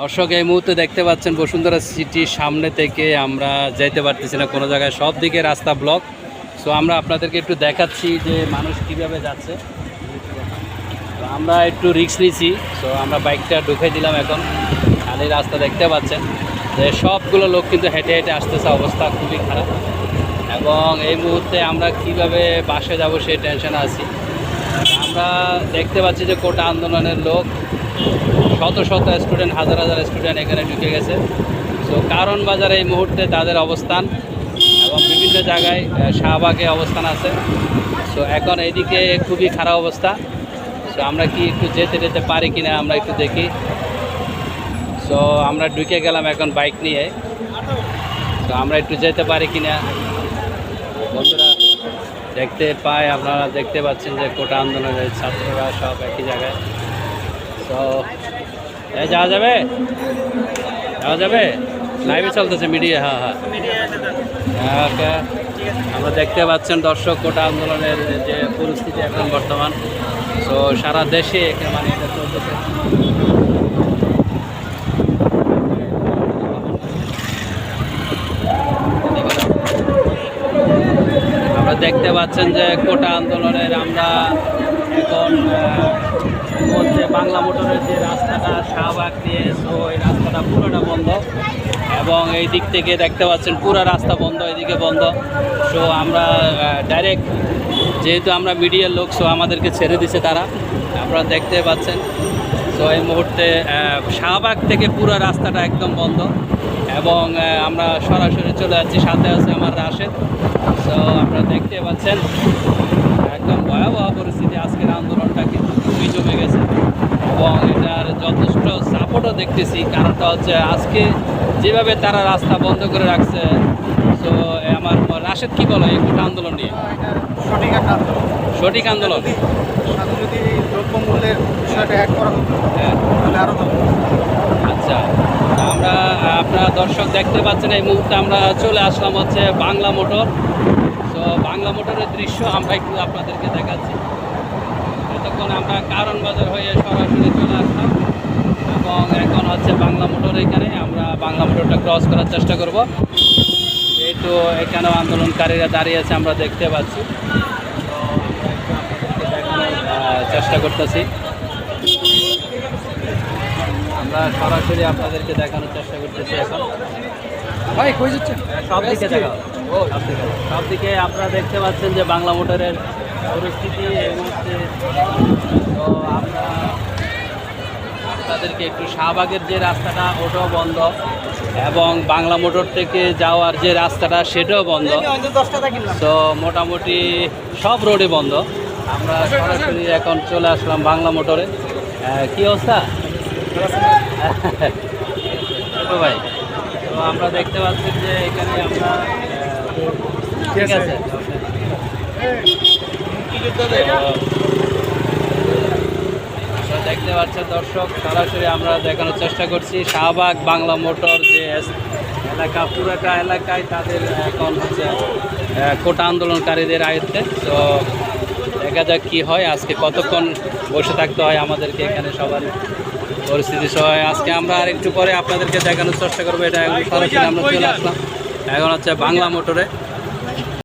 দর্শক, এই মুহূর্তে দেখতে পাচ্ছেন বসুন্ধরা সিটির সামনে থেকে আমরা যাইতে পারতেছি না কোনো জায়গায়। সব দিকে রাস্তা ব্লক সো আমরা আপনাদেরকে একটু দেখাচ্ছি যে মানুষ কীভাবে যাচ্ছে। তো আমরা একটু রিক্স নিয়েছি সো আমরা বাইকটা ঢুকে দিলাম এখন। খালি রাস্তা দেখতে পাচ্ছেন। যে সবগুলো লোক কিন্তু হেঁটে হেঁটে আসতেছে। অবস্থা খুবই খারাপ। এবং এই মুহূর্তে আমরা কীভাবে বাসে যাব সেই টেনশনে আছি। আমরা দেখতে পাচ্ছি যে কোটা আন্দোলনের লোক। শত শত স্টুডেন্ট হাজার হাজার স্টুডেন্ট এখানে ঢুকে গেছে। সো কারণ বাজারে এই মুহূর্তে তাদের অবস্থান এবং বিভিন্ন জায়গায় শাহবাগে অবস্থান আছে। সো এখন এইদিকে খুবই খারাপ অবস্থা। সো আমরা কি একটু যেতে যেতে পারি কি না আমরা একটু দেখি। সো আমরা ঢুকে গেলাম এখন বাইক নিয়ে। তো আমরা একটু যেতে পারি কিনা? বন্ধুরা, দেখতে পাই, আপনারা দেখতে পাচ্ছেন যে কোটা আন্দোলনের ছাত্ররা সব একই জায়গায়। তো এ যাওয়া যাবে? যাওয়া যাবে? লাইভে চলতেছে মিডিয়া হ্যাঁ হ্যাঁ। হ্যাঁ, ওকে। আমরা দেখতে পাচ্ছেন দর্শক কোটা আন্দোলনের যে পরিস্থিতি এখন বর্তমান। তো সারা দেশে মানে এটা চলতেছে। দেখতে পাচ্ছেন যে কোটা আন্দোলনের আমরা এখন বাংলা মোটরের যে রাস্তাটা শাহবাগ দিয়ে তো এই রাস্তাটা পুরোটা বন্ধ। এবং এই দিক থেকে দেখতে পাচ্ছেন পুরো রাস্তা বন্ধ, এদিকে বন্ধ। সো আমরা ডাইরেক্ট যেহেতু আমরা মিডিয়ার লোক সো আমাদেরকে ছেড়ে দিছে তারা। আপনারা দেখতে পাচ্ছেন। তো এই মুহূর্তে শাহবাগ থেকে পুরো রাস্তাটা একদম বন্ধ। এবং আমরা সরাসরি চলে যাচ্ছি। সাথে আছে আমার রাশেদ। সো আপনারা দেখতে পাচ্ছেন, একদম ভয়াবহ পরিস্থিতি। আজকের আন্দোলনটা কিন্তু খুবই জমে গেছে। এবং এটার যথেষ্ট সাপোর্টও দেখতেছি। কারণটা হচ্ছে আজকে যেভাবে তারা রাস্তা বন্ধ করে রাখছে তো আমার রাশেদ কি বলো এই গোটা আন্দোলন নিয়ে? সঠিক একটা আন্দোলন। সঠিক আন্দোলন। সাথে যদি দ্রব্যমূল্যের বিষয়টা অ্যাড করা হতো হ্যাঁ। তাহলে আরও ভালো আচ্ছা আমরা আপনারা দর্শক দেখতে পাচ্ছেন এই মুহূর্তে আমরা চলে আসলাম হচ্ছে বাংলা মোটর। তো বাংলা মোটরের দৃশ্য আমরা একটু আপনাদেরকে দেখাচ্ছি। এতক্ষণ আমরা কারণ বাজার হয়ে সরাসরি চলে আসলাম এবং এখন হচ্ছে বাংলা মোটর এখানে আমরা বাংলা মোটরটা ক্রস করার চেষ্টা করব। যেহেতু এখানেও আন্দোলনকারীরা দাঁড়িয়ে আছে আমরা দেখতে পাচ্ছি। চেষ্টা করতেছি। আমরা সরাসরি আপনাদেরকে দেখানোর চেষ্টা করতেছি এখন। ভাই কই যাচ্ছে সব দিকে দেখা সব দিকে। সব দিকে আপনারা দেখতে পাচ্ছেন যে বাংলা মোটরের পরিস্থিতি এই মুহূর্তে। তো আমরা আপনাদেরকে একটু শাহবাগের যে রাস্তাটা ওটাও বন্ধ। এবং বাংলা মোটর থেকে যাওয়ার যে রাস্তাটা সেটাও বন্ধ। তো মোটামুটি সব রোডে বন্ধ। আমরা সরাসরি এখন চলে আসলাম বাংলা মোটরে। কি অবস্থা? ছোটো ভাই তো আমরা দেখতে পাচ্ছি যে এখানে আমরা ঠিক আছে। দেখতে পাচ্ছেন দর্শক, সরাসরি আমরা দেখানোর চেষ্টা করছি শাহবাগ বাংলা মোটর যে এলাকা। পুরোটা এলাকায় তাদের এখন হচ্ছে কোটা আন্দোলনকারীদের আয়ত্তে। তো দেখা যাক কি হয়, আজকে কতক্ষণ বসে থাকতে হয় আমাদেরকে এখানে সবার পরিস্থিতি সবাই আজকে আমরা আর একটু পরে আপনাদেরকে দেখানোর চেষ্টা করব, এটা একদম সরাসরি আমরা চলে আসলাম। এখন হচ্ছে বাংলা মোটরে।